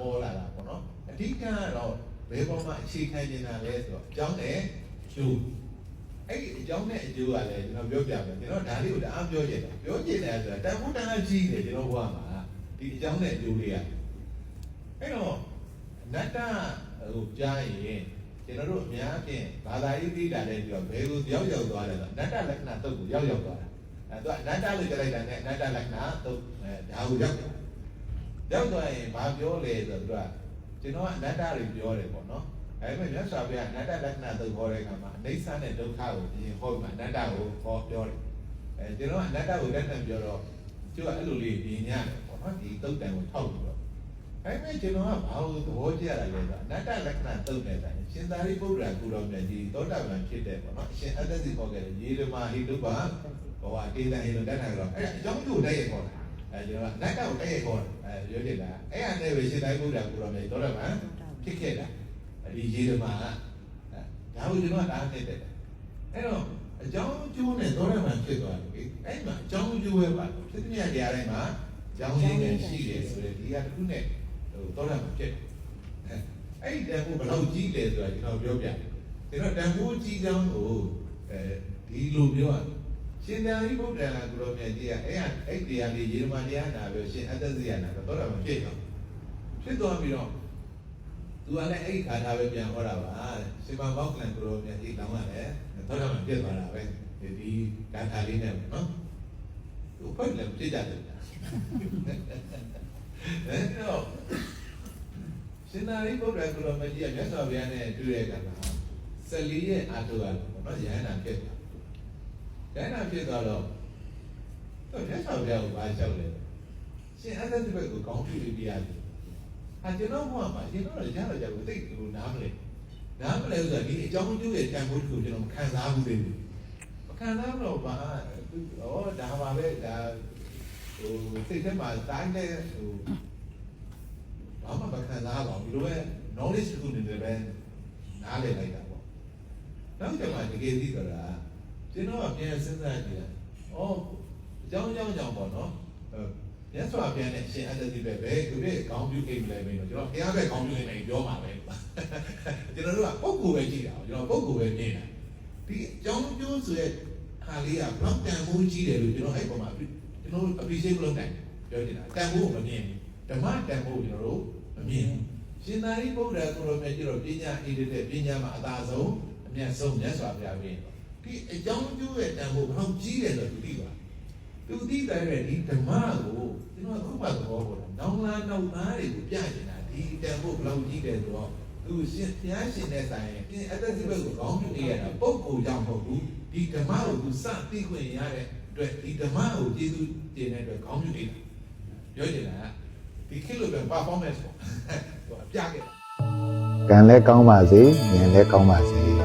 ပေါ်လာတာပေါ့နော်အဓိကကတော့ဘယ်ပေါ်မှာအခြေခံနေတာလဲဆိုတော့အကြောင်းနဲ့ကျိုးအဲ့ဒီအကြောင်းနဲ့အကျိုးကလည်းကျွန်တော်ပြောပြမယ်ကျွန်တော်ဒါလေးကိုတအားပြောချင်တယ်ပြောချင်တယ်ဆိုတာတန်ဖိုးတန်အားကြီးတယ်ကျွန်တော်ဘဝမှာဒီအကြောင်းနဲ့အကျိုးလေးကအဲ့တော့နတ္တဟိုကြားရင်ကျွန်တော်တို့အများဖြင့်ဘာသာရေးသိတာလည်းပြောဘယ်ကိုရောက်ရောက်သွားလဲဆိုတော့နတ္တလက္ခဏာတုတ်ကိုရောက်ရောက်သွားတာအဲသူကအနတ္တလို့ကြလိုက်တာနဲ့အနတ္တလက္ခဏာတုတ်အဲဒါကိုရောက်သွား ရောက်သွားရင်ဘာပြောလဲဆိုတော့သူကကျွန်တော်ကအနတ္တတွေပြောတယ်ပေါ့နော်အဲဒါပေမဲ့မြတ်စွာဘုရားအနတ္တလက္ခဏာတုတ်ခေါ်တဲ့အခါမှာအိဋ္ဌာနဲ့ဒုက္ခကိုပြင်ဟောပြီးမှအနတ္တကိုဟောပြောတယ်အဲကျွန်တော်ကအနတ္တကိုလက်ခံပြောတော့သူကအဲ့လိုလေးပြင်ရတယ်ပေါ့နော်ဒီတုတ်တန်ကိုထောက်ပြီးတော့အဲ့မဲ့ကျွန်တော်ကဘာလို့သဘောကျရလဲဆိုတော့အနတ္တလက္ခဏာတုတ်တဲ့တိုင်းရှင်သာရိပုတ္တရာကုတော်မြတ်ဒီသောတာပန်ဖြစ်တဲ့ပေါ့နော်အရှင်အတ္တစီခေါ်ခဲ့တဲ့ယေရမဟိတုပ္ပါဘောဟာတေတံဟိတုတတ်တာကတော့အဲ့အကြောင်းကျိုးတိုက်ရခေါ်တာ အဲကျွန်တော်ကအနတ္တကိုတိုက်ရခေါ်တာအဲပြောချင်တာအဲ့အနဲ့ပဲရှင်သာရိပုတ္တရာကုတော်မြတ်သောတာပန်ဖြစ်ခဲ့တာဒီယေရမကဒါကိုကျွန်တော်ကဒါနဲ့တက်တယ်အဲ့တော့အကြောင်းကျိုးနဲ့သောတာပန်ဖြစ်သွားတယ်အဲ့မှာအကြောင်းကျိုးပဲပါဖြစ်တဲ့နေရာတိုင်းမှာအကြောင်းရင်းနဲ့ရှိတယ်ဆိုတဲ့ဒီကတစ်ခုနဲ့ဟိုတော့လည်းမဖြစ်ဘူးအဲအဲ့ဒီတန်ဖိုးဘယ်လောက်ကြီးလဲဆိုတာကျွန်တော်ပြောပြတယ်ကျွန်တော်တန်ဖိုးကြီးကြောင်းကိုအဲဒီလိုပြောရ ရှင်သာရိပုတ္တရာကိုရောမြတ်ကြီးကအဲ့အဲ့တရားလေးရေမတရားနာပြောရှင်အတ္တဇိယနာတော့တော့မဖြစ်တော့ဖြစ်သွားပြီးတော့သူကလည်းအဲ့ဒီခါထားပဲပြန်ဟောတာပါရှင်မဘောက်ကလန်ကိုရောမြတ်ကြီးတောင်းရတယ်တော့တော့မဖြစ်သွားတာပဲဒီကံခါလေးနဲ့နော်သူဖိတ်လည်းဖြစ်ကြတယ်အဲ့တော့ရှင်သာရိပုတ္တရာကုလမကြီးကမြတ်စွာဘုရားနဲ့တွေ့တဲ့အခါမှာ14ရက်အာထုရတယ်ပေါ့နော်ယဟန္တာဖြစ်တာ ယဟန္တာဖြစ်သွားတော့တော့မြတ်စွာဘုရားကိုဘာလျှောက်လဲရှင်အတ္တတိဘက်ကိုကောင်းပြုပြီးပြရတယ်ဟာကျွန်တော်ဘုရားမှာကျွန်တော်လည်းကြားတော့ကြားကိုသိကိုနားမလဲနားမလဲဆိုတာဒီအကြောင်းကျိုးရဲ့တန်ဖိုးတစ်ခုကျွန်တော်မခံစားဘူးသေးဘူးမခံစားတော့ဘာဩဒါပါပဲဒါဟိုစိတ်ထဲမှာတိုင်းတဲ့ဟိုဘာမှမခံစားပါဘူးဒီလိုပဲ knowledge တစ်ခုနေတယ်ပဲနားလည်လိုက်တာပေါ့နောက်ကျမှတကယ်သိကြတာ ကျွန်တော်ကပြန်စဉ်းစားကြည့်တယ်ဩအကြောင်းအကြောင်းကြောင့်ပေါ့နော်အဲမြတ်စွာဘုရားနဲ့ရှင်အတ္တတိပဲပဲသူတွေကောင်းပြုအိမ်လိုက်ပြီတော့ကျွန်တော်ဘုရားပဲကောင်းပြုအိမ်လိုက်ပြောမှာပဲကျွန်တော်တို့ကပုဂ္ဂိုလ်ပဲကြည့်တာကျွန်တော်ပုဂ္ဂိုလ်ပဲမြင်တာဒီအကြောင်းကျိုးဆိုတဲ့ဟာလေးကဘလောက်တန်ဖိုးကြီးတယ်လို့ကျွန်တော်အဲ့ပေါ်မှာကျွန်တော် appreciate လုပ်နိုင်ပြောချင်တာတန်ဖိုးကိုမမြင်ဘူးဓမ္မတန်ဖိုးကိုကျွန်တော်တို့မမြင်ဘူးရှင်သာရိပုတ္တရာကိုရောမြတ်ကြီးတော့ပညာဣတိတဲ့ပညာမှာအသာဆုံးအမြတ်ဆုံးမြတ်စွာဘုရားပဲ ဒီအကြောင်းကျိုးရဲ့တန်ဖိုးဘလောက်ကြီးတယ်လို့သူသိပါသူသိတယ်တဲ့ဒီဓမ္မကိုကျွန်တော်အခုမှသဘောပေါက်တာနောင်လာနောက်သားတွေကိုပြချင်တာဒီတန်ဖိုးဘလောက်ကြီးတယ်ဆိုတော့သူရှင်ဘုရားရှင်တဲ့ဆိုင်ရင်အတ္တစိဘက်ကိုကောင်းပြုနေရတာပုဂ္ဂိုလ်ကြောင့်မဟုတ်ဘူးဒီဓမ္မကိုသူစသိခွင့်ရတဲ့အတွက်ဒီဓမ္မကိုကျေးဇူးတင်တဲ့အတွက်ကောင်းပြုနေတာပြောချင်တာကဒီခေတ်လိုပဲ performance ပေါ့ဟိုအပြခဲ့ကံလည်းကောင်းပါစေဉာဏ်လည်းကောင်းပါစေ